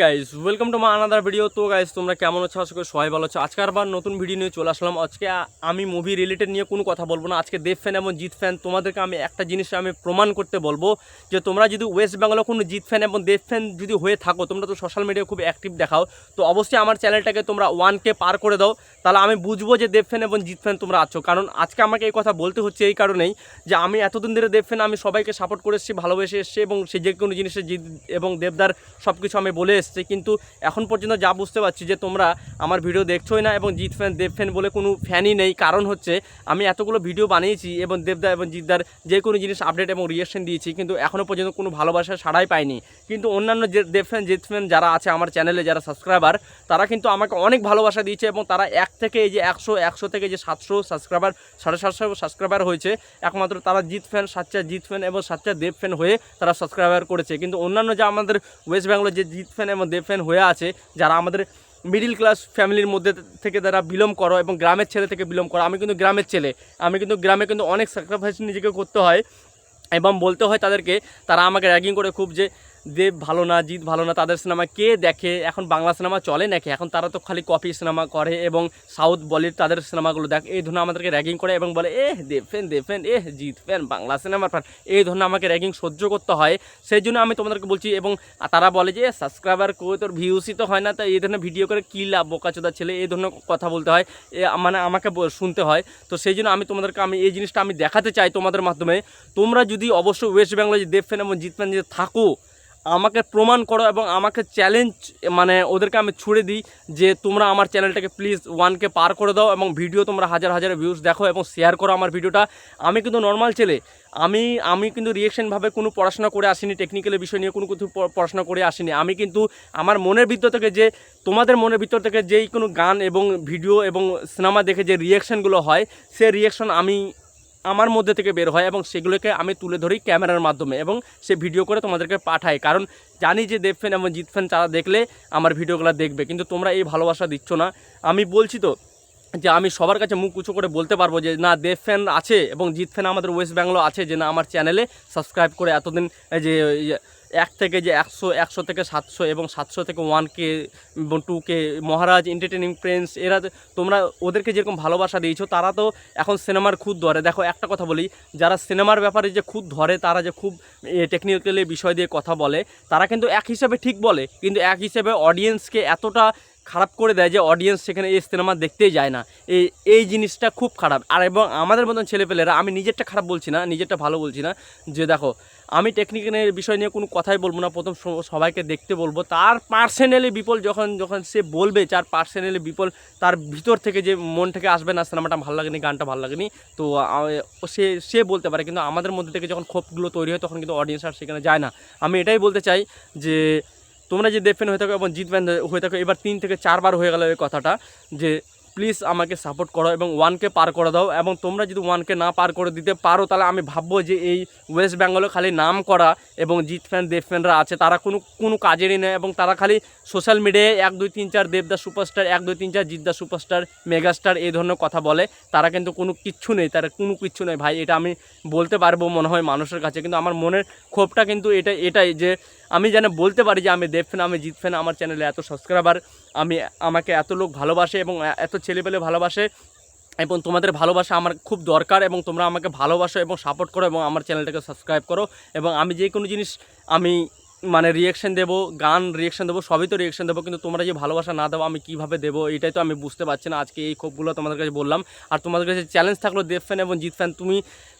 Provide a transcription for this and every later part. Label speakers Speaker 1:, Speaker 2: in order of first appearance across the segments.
Speaker 1: Guys welcome to my another video তো guys তোমরা কেমন আছো? আশা করি সবাই ভালো আছো। আজকে আবার নতুন ভিডিও নিয়ে চলে আসলাম। আজকে আমি মুভি রিলেটেড নিয়ে কোনো কথা বলব না। আজকে দেব ফ্যান এবং জিৎ ফ্যান তোমাদেরকে আমি একটা জিনিস আমি প্রমাণ করতে বলব যে তোমরা যদি ওয়েস্ট বেঙ্গলে কোনো জিৎ ফ্যান এবং দেব ফ্যান যদি হয়ে থাকো, তোমরা তো সোশ্যাল মিডিয়ায় খুব অ্যাক্টিভ দেখাও। তো অবশ্যই আমার চ্যানেলটাকে তোমরা ওয়ানকে পার করে দাও। তাহলে আমি বুঝব যে দেব ফ্যান এবং জিৎ ফ্যান তোমরা আছো। কারণ আজকে আমাকে এই কথা বলতে হচ্ছে এই কারণেই যে আমি এতদিন ধরে দেব ফ্যান আমি সবাইকে সাপোর্ট করে এসেছি, ভালোবেসে এসেছি এবং সে যে কোনো জিনিসে জিৎ এবং দেবদার সব কিছু আমি বলে এসেছি, কিন্তু এখন পর্যন্ত যা বুঝতে পারছি যে তোমরা আমার ভিডিও দেখছোই না এবং জিৎ ফ্যান, দেব ফ্যান বলে কোনো ফ্যানই নেই। কারণ হচ্ছে, আমি এতগুলো ভিডিও বানিয়েছি এবং দেবদা এবং জিৎদার যে কোনো জিনিস আপডেট এবং রিয়েকশন দিয়েছি, কিন্তু এখনও পর্যন্ত কোনো ভালোবাসা সাড়াই পাইনি। কিন্তু অন্যান্য যে দেব ফ্যান, জিৎ ফ্যান যারা আছে আমার চ্যানেলে যারা সাবস্ক্রাইবার তারা কিন্তু আমাকে অনেক ভালোবাসা দিয়েছে এবং তারা এক থেকে এই যে একশো একশো থেকে যে সাতশো সাবস্ক্রাইবার সাড়ে সাতশো সাবস্ক্রাইবার হয়েছে, একমাত্র তারা জিৎ ফ্যান, সাচ্চা জিৎ ফ্যান এবং সাচ্চা দেব ফ্যান হয়ে তারা সাবস্ক্রাইবার করেছে। কিন্তু অন্যান্য যে আমাদের ওয়েস্ট বেঙ্গলের যে জিৎ ফ্যান মধ্যে ফ্যান হয়ে আছে, যারা আমাদের মিডিল ক্লাস ফ্যামিলির মধ্যে থেকে তারা বিলম করো এবং গ্রামের ছেলে থেকে বিলম করো, আমি কিন্তু গ্রামের ছেলে, আমি কিন্তু গ্রামে কিন্তু অনেক স্যাক্রিফাইস নিজেকে করতে হয় এবং বলতে হয় তাদেরকে, তারা আমাকে র্যাগিং করে খুব যে দেব ভালো না, জিৎ ভালো না, তাদের সিনেমা কে দেখে? এখন বাংলা সিনেমা চলে নাকি? এখন তারা তো খালি কপি সিনেমা করে এবং সাউথ বলিউড তাদের সিনেমাগুলো দেখ। এই ধরনের আমাদেরকে র্যাগিং করে এবং বলে এ দেব ফ্যান দেব ফ্যান এ জিৎ ফ্যান বাংলা সিনেমার ফ্যান এই ধরনের আমাকে র্যাগিং সহ্য করতে হয়। সেই জন্য আমি তোমাদেরকে বলছি এবং তারা বলে যে সাবস্ক্রাইবার করে তোর ভিউসই তো হয় না। তো এই ধরনের ভিডিও করে কী লাভ? বোকাচোদা ছেলে, এই ধরনের কথা বলতে হয়। মানে আমাকে শুনতে হয়। তো সেই জন্য আমি তোমাদেরকে, আমি এই জিনিসটা আমি দেখাতে চাই তোমাদের মাধ্যমে। তোমরা যদি অবশ্যই ওয়েস্ট বেঙ্গলে যে দেব ফ্যান এবং জিৎ ফ্যান যদি থাকো আমাকে প্রমাণ করো এবং আমাকে চ্যালেঞ্জ মানে ওদেরকে আমি ছুড়ে দিই যে তোমরা আমার চ্যানেলটাকে প্লিজ ওয়ানকে পার করে দাও এবং ভিডিও তোমরা হাজার হাজার ভিউজ দেখো এবং শেয়ার করো আমার ভিডিওটা আমি কিন্তু নর্মাল ছেলে। আমি আমি কিন্তু রিয়েকশনভাবে কোনো পড়াশোনা করে আসিনি টেকনিক্যালের বিষয় নিয়ে কোনো কিছু পড়াশোনা করে আসিনি। আমি কিন্তু আমার মনের ভিতর থেকে যে, তোমাদের মনের ভিতর থেকে যেই কোনো গান এবং ভিডিও এবং সিনেমা দেখে যে রিয়েকশনগুলো হয়, সে রিয়েকশন আমি আমার মধ্যে থেকে বের হয় এবং সেগুলোকে আমি তুলে ধরি ক্যামেরার মাধ্যমে এবং সে ভিডিও করে তোমাদেরকে পাঠাই। কারণ জানি যে দেব এবং জিৎ ফ্যান, তারা দেখলে আমার ভিডিওগুলো দেখবে। কিন্তু তোমরা এই ভালোবাসা দিচ্ছ না। আমি বলছি তো যে আমি সবার কাছে মুখ উঁচু করে বলতে পারব যে, না, দেব ফ্যান আছে এবং জিৎ ফ্যান আমাদের ওয়েস্ট বেঙ্গল আছে যে, না, আমার চ্যানেলে সাবস্ক্রাইব করে এতদিন যে এক থেকে যে একশো একশো থেকে সাতশো এবং সাতশো থেকে one K two K Maharaj entertaining prince এরা তোমরা ওদেরকে যেরকম ভালোবাসা দিয়েছ, তারা তো এখন সিনেমার খুদ ধরে। দেখো, একটা কথা বলি, যারা সিনেমার ব্যাপারে যে খুদ ধরে, তারা যে খুব টেকনিক্যালি বিষয় দিয়ে কথা বলে, তারা কিন্তু এক হিসাবে ঠিক বলে, কিন্তু এক হিসাবে অডিয়েন্সকে এতটা খারাপ করে দেয় যে অডিয়েন্স সেখানে এই সিনেমা দেখতেই যায় না। এই এই জিনিসটা খুব খারাপ। আর এবং আমাদের মতন ছেলেপেলেরা, আমি নিজেরটা খারাপ বলছি না, নিজেরটা ভালো বলছি না, যে দেখো, আমি টেকনিক্যালের বিষয় নিয়ে কোনো কথাই বলব না, প্রথম সবাইকে দেখতে বলব। তার পার্সোনালি বিপল যখন যখন সে বলবে তার পার্সোনালি বিপল, তার ভিতর থেকে যে মন থেকে আসবে না সিনেমাটা ভালো লাগেনি, গানটা ভালো লাগেনি, তো সে সে বলতে পারে। কিন্তু আমাদের মধ্যে থেকে যখন ক্ষোভগুলো তৈরি হয়, তখন কিন্তু অডিয়েন্স আর সেখানে যায় না। আমি এটাই বলতে চাই যে তোমরা যে দেবফ্যান হয়ে থাকো এবং জিতবেন হয়ে থাকো, এবার তিন থেকে চারবার হয়ে গেল এই কথাটা যে প্লিজ আমাকে সাপোর্ট করো এবং ওয়ানকে পার করে দাও এবং তোমরা যদি ওয়ানকে না পার করে দিতে পারো, তাহলে আমি ভাববো যে এই ওয়েস্ট বেঙ্গলে খালি নাম করা এবং জিত ফ্যান দেব ফ্যানরা আছে, তারা কোনো কোনো কাজেরই নেই এবং তারা খালি সোশ্যাল মিডিয়ায় এক, দুই, তিন, চার দেবদা সুপারস্টার এক, দুই, তিন, চার জিদ্দা সুপারস্টার মেগাস্টার এই ধরনের কথা বলে, তারা কিন্তু কোনো কিচ্ছু নেই, তারা কোনো কিচ্ছু নেই। ভাই, এটা আমি বলতে পারব মনে হয় মানুষের কাছে, কিন্তু আমার মনের ক্ষোভটা কিন্তু এটা, এটাই যে আমি যেন বলতে পারি যে আমি দেব ফেন আমি জিত ফেন আমার চ্যানেলে এত সাবস্ক্রাইবার আমি, আমাকে এত লোক ভালোবাসে এবং এত ছেলেপেলে ভালোবাসে এবং তোমাদের ভালোবাসা আমার খুব দরকার এবং তোমরা আমাকে ভালোবাসো এবং সাপোর্ট করো এবং আমার চ্যানেলটাকে সাবস্ক্রাইব করো এবং আমি যে কোনো জিনিস আমি মানে রিয়েকশন দেবো, গান রিয়েকশন দেবো, সবই তো রিয়েকশন দেবো, কিন্তু তোমরা যে ভালোবাসা না দেবো আমি কীভাবে দেবো, এটাই তো আমি বুঝতে পারছি না। আজকে এই ক্ষোভগুলো তোমাদের কাছে বললাম। আর তোমাদের কাছে চ্যালেঞ্জ থাকল দেব ফ্যান এবং জিৎ ফ্যান তুমি,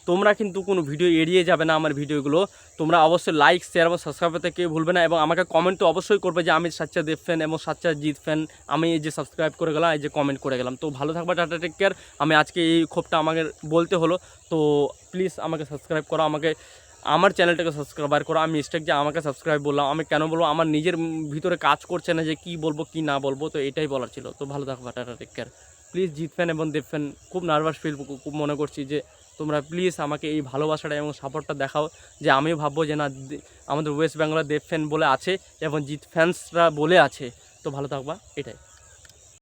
Speaker 1: তোমরা কিন্তু কোনো ভিডিও এড়িয়ে যাবে না আমার ভিডিওগুলো তোমরা অবশ্যই লাইক শেয়ার এবং সাবস্ক্রাইব করতে কেউ ভুলবে না এবং আমাকে কমেন্ট তো অবশ্যই করবে যে আমি সাচ্চা দেব ফ্যান এবং সাচ্চা জিৎ ফ্যান আমি এই যে সাবস্ক্রাইব করে গেলাম, এই যে কমেন্ট করে গেলাম। তো ভালো থাকবে, টাটা টেক কেয়ার আমি আজকে এই ক্ষোভটা আমাকে বলতে হলো, তো প্লিজ আমাকে সাবস্ক্রাইব করো, আমাকে আমার চ্যানেলটাকে সাবস্ক্রাইবার করো। আমি মিস্টেক যে আমাকে সাবস্ক্রাইব বললাম। আমি কেন বলব? আমার নিজের ভিতরে কাজ করছে না যে কি বলব, কি না বলব, তো এটাই বলার ছিল। তো ভালো থাকবা tata take care please Jeet fan এবং দেব ফ্যান খুব নার্ভাস ফিল খুব মনে করছি যে, তোমরা প্লিজ আমাকে এই ভালোবাসাটা এবং সাপোর্টটা দেখাও। যে আমিও ভাববো যে, না আমাদের ওয়েস্ট বেঙ্গলের দেব ফ্যান বলে আছে এবং জিৎ ফ্যান্সরা বলে আছে। তো ভালো থাকবা, এটাই।